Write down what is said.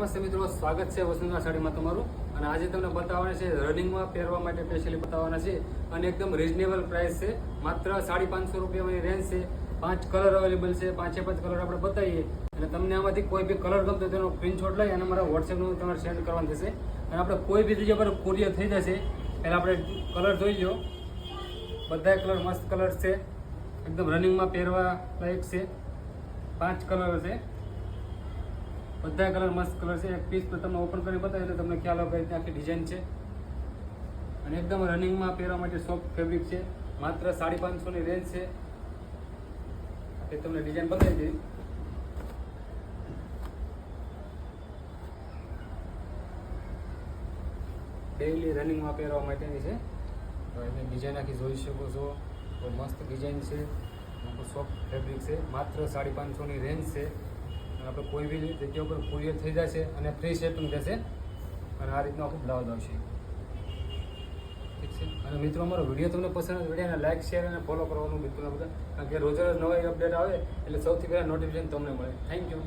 નમસ્તે મિત્રો, સ્વાગત છે વસુંધરા સાડીમાં તમારું. અને આજે તમને બતાવવાના છે, રનિંગમાં પહેરવા માટે સ્પેશિયલી બતાવવાના છે. અને એકદમ રિઝનેબલ પ્રાઇસ છે. માત્ર સાડી પાંચસો રૂપિયાની રેન્જ છે. પાંચ કલર અવેલેબલ છે. પાંચે પાંચ કલર આપણે બતાવીએ. અને તમને આમાંથી કોઈ બી કલર ગમતો તેનો સ્ક્રીનશોટ લઈ અને અમારા વોટ્સએપનું તમારે સેન્ડ કરવાનું થશે. અને આપણે કોઈ બી જગ્યા પર કુરિયર થઈ જશે એટલે આપણે કલર જોઈ લો બધા કલર મસ્ત કલર છે. એકદમ રનિંગમાં પહેરવા લાયક છે. પાંચ કલર છે. બધા કલર મસ્ત કલર છે. એક પીસ તમને ઓપન કરીને બતાવી એટલે તમને ખ્યાલ આવે કે આખી ડિઝાઇન છે. અને એકદમ રનિંગમાં પહેરવા માટે સોફ્ટ ફેબ્રિક છે. માત્ર સાડી પાંચસોની રેન્જ છે. એ તમને ડિઝાઇન બતાવી દઈ. ડેઈલી રનિંગમાં પહેરવા માટેની છે. તો એની ડિઝાઇન આખી જોઈ શકો છો. તો મસ્ત ડિઝાઇન છે. સોફ્ટ ફેબ્રિક છે. માત્ર સાડી પાંચસોની રેન્જ છે. આપણે કોઈ બી જગ્યા ઉપર કુરિયર થઈ જશે અને ફ્રી શિપિંગ થશે અને આ રીતનો આખું બ્લાઉઝ આવશે. ઠીક છે? અને મિત્રો, અમારો વીડિયો તમને પસંદ વિડીયોને લાઇક શેર અને ફોલો કરવાનું બિલકુલ બધા કારણ કે રોજ રોજ નવા અપડેટ આવે એટલે સૌથી પહેલાં નોટિફિકેશન તમને મળે. Thank you